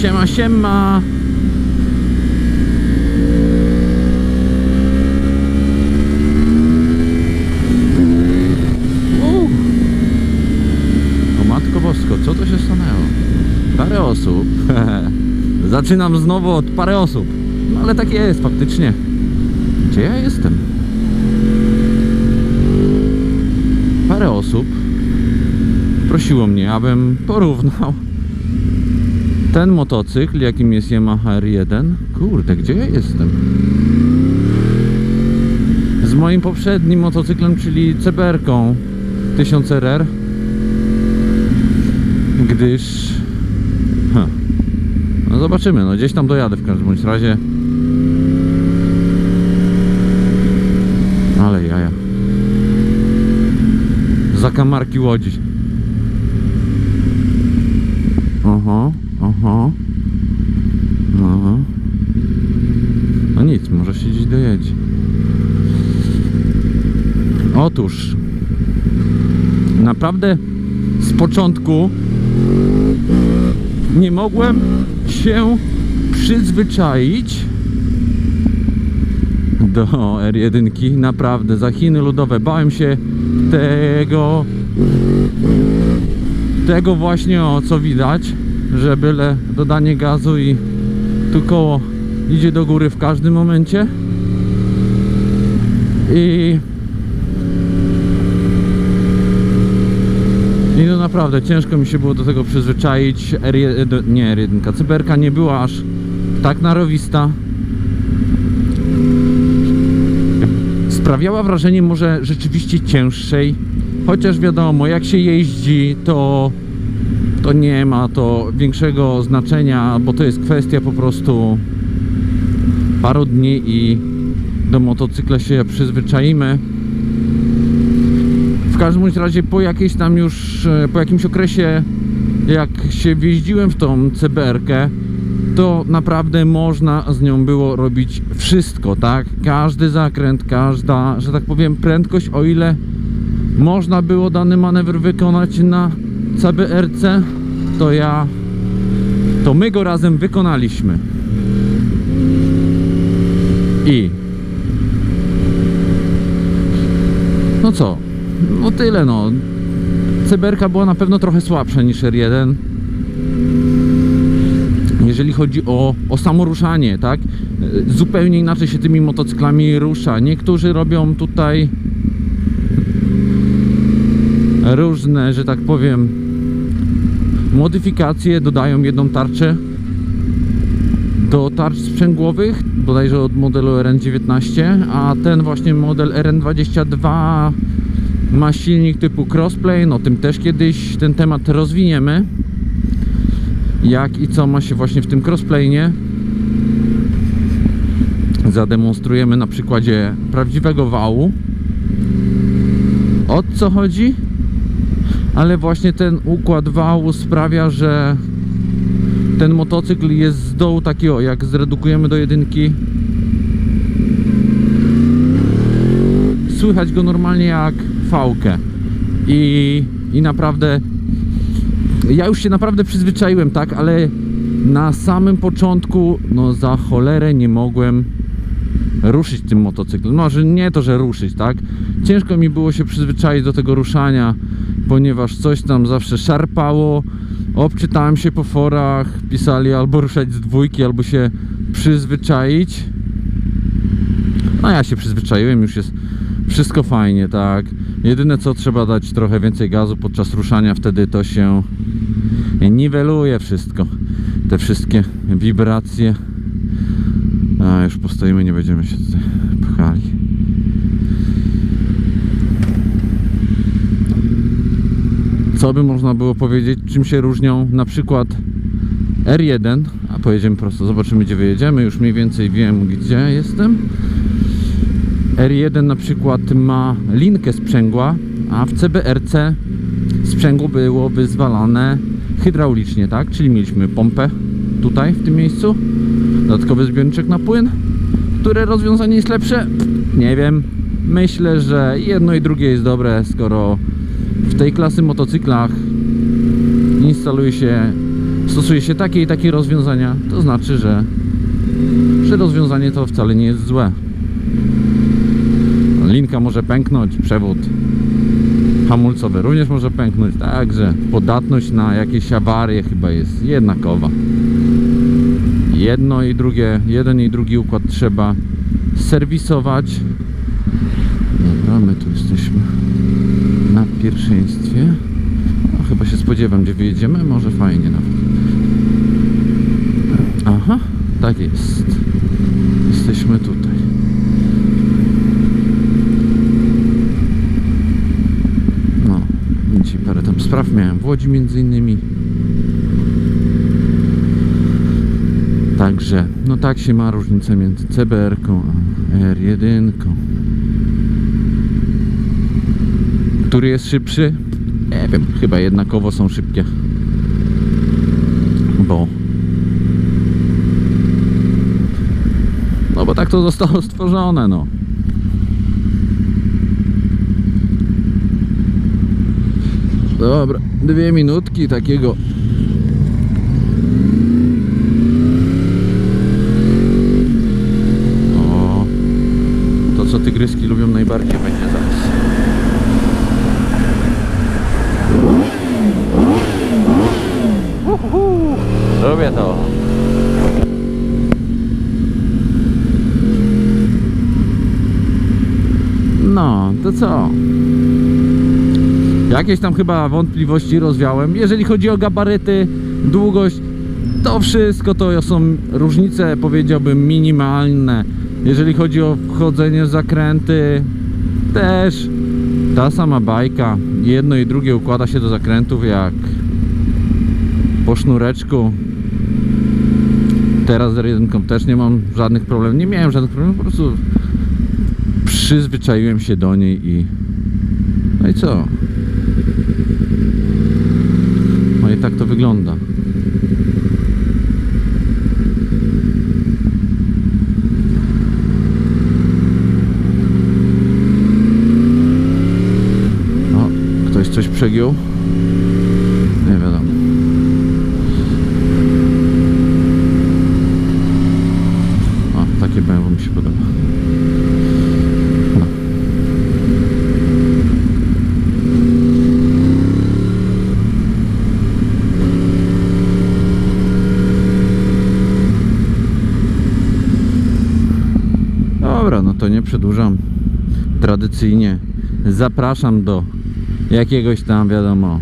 Siema, siema. Uuu. O matko bosko, co to się stanęło? Parę osób. Zaczynam znowu od parę osób. No ale tak jest faktycznie. Gdzie ja jestem? Parę osób prosiło mnie, abym porównał ten motocykl, jakim jest Yamaha R1. Kurde, gdzie ja jestem? Z moim poprzednim motocyklem, czyli CBR-ką 1000RR. Gdyż... Ha. No zobaczymy, no gdzieś tam dojadę w każdym bądź razie. Ale jaja. Zakamarki Łodzi. Oho, oho. No. No nic, może się gdzieś dojedzie. Otóż naprawdę z początku nie mogłem się przyzwyczaić do R1. Naprawdę, za Chiny ludowe bałem się tego tego właśnie o co widać, że byle dodanie gazu i tu koło idzie do góry w każdym momencie. I i no naprawdę ciężko mi się było do tego przyzwyczaić. R1, do- nie R1, cyberka nie była aż tak narowista. Sprawiała wrażenie może rzeczywiście cięższej chociaż wiadomo jak się jeździ to to nie ma to większego znaczenia bo to jest kwestia po prostu paru dni i do motocykla się przyzwyczaimy w każdym razie po jakiejś tam już e, po jakimś okresie jak się wjeździłem w tą CBR-kę to naprawdę można z nią było robić wszystko, tak? Każdy zakręt, każda, że tak powiem, prędkość, o ile można było dany manewr wykonać na CBR-ce, to ja, to my go razem wykonaliśmy. I no co? No tyle no. CBR była na pewno trochę słabsza niż R1 jeżeli chodzi o, o samo ruszanie, tak? Zupełnie inaczej się tymi motocyklami rusza. Niektórzy robią tutaj różne, że tak powiem, modyfikacje, dodają jedną tarczę do tarcz sprzęgłowych, bodajże od modelu RN19, a ten właśnie model RN22 ma silnik typu crossplay, no tym też kiedyś ten temat rozwiniemy jak i co ma się właśnie w tym crossplainie zademonstrujemy na przykładzie prawdziwego wału. O co chodzi ale właśnie ten układ wału sprawia, że ten motocykl jest z dołu taki o, jak zredukujemy do jedynki słychać go normalnie jak fałkę i, i naprawdę ja już się naprawdę przyzwyczaiłem, tak, ale na samym początku, no za cholerę nie mogłem ruszyć tym motocyklem. No, że nie to, że ruszyć, tak? Ciężko mi było się przyzwyczaić do tego ruszania, ponieważ coś tam zawsze szarpało. Obczytałem się po forach, pisali albo ruszać z dwójki, albo się przyzwyczaić. No ja się przyzwyczaiłem, już jest wszystko fajnie, tak. Jedyne co trzeba dać trochę więcej gazu podczas ruszania, wtedy to się niweluje wszystko. Te wszystkie wibracje. A już postoimy, nie będziemy się tutaj Co by można było powiedzieć, czym się różnią na przykład R1, a pojedziemy prosto, zobaczymy gdzie wyjedziemy, już mniej więcej wiem gdzie jestem. R1 na przykład ma linkę sprzęgła, a w CBRC sprzęgło było wyzwalane hydraulicznie, tak? Czyli mieliśmy pompę tutaj w tym miejscu, dodatkowy zbiorniczek na płyn. Które rozwiązanie jest lepsze? Nie wiem. Myślę, że jedno i drugie jest dobre, skoro w tej klasy motocyklach instaluje się stosuje się takie i takie rozwiązania, to znaczy, że, że rozwiązanie to wcale nie jest złe. Linka może pęknąć, przewód hamulcowy również może pęknąć, także podatność na jakieś awarie chyba jest jednakowa. Jedno i drugie, jeden i drugi układ trzeba serwisować. Dobra, my tu jesteśmy pierwszeństwie. No, chyba się spodziewam, gdzie wyjedziemy, może fajnie nawet. Aha, tak jest. Jesteśmy tutaj. No, dzisiaj parę tam spraw miałem w Łodzi między innymi. Także, no tak się ma różnicę między CBR-ką a R1. Który jest szybszy? Nie wiem, chyba jednakowo są szybkie. Bo. No bo tak to zostało stworzone, no. Dobra, dwie minutki takiego to co tygryski lubią najbardziej będzie zaraz. Lubię to. No, to co? Jakieś tam chyba wątpliwości rozwiałem. Jeżeli chodzi o gabaryty, długość, to wszystko to są różnice, powiedziałbym, minimalne. Jeżeli chodzi o wchodzenie w zakręty, też ta sama bajka. Jedno i drugie układa się do zakrętów jak po sznureczku. Teraz z R1 też nie mam żadnych problemów. Nie miałem żadnych problemów, po prostu przyzwyczaiłem się do niej i no i co? No i tak to wygląda. O, ktoś coś przegiął? Nie wiadomo. O, takie BMW mi się podoba. Dobra, no to nie przedłużam. Tradycyjnie zapraszam do jakiegoś tam, wiadomo,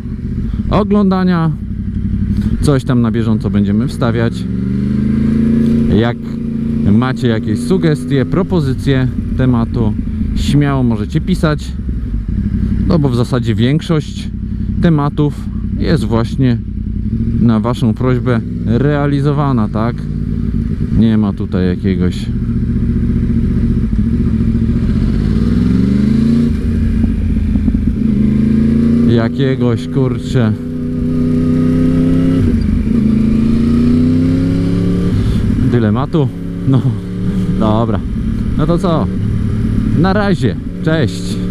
oglądania. Coś tam na bieżąco będziemy wstawiać. Jak macie jakieś sugestie, propozycje tematu, śmiało możecie pisać. No bo w zasadzie większość tematów jest właśnie na Waszą prośbę realizowana, tak? Nie ma tutaj jakiegoś jakiegoś kurcze dylematu. No, dobra. No to co? Na razie. Cześć.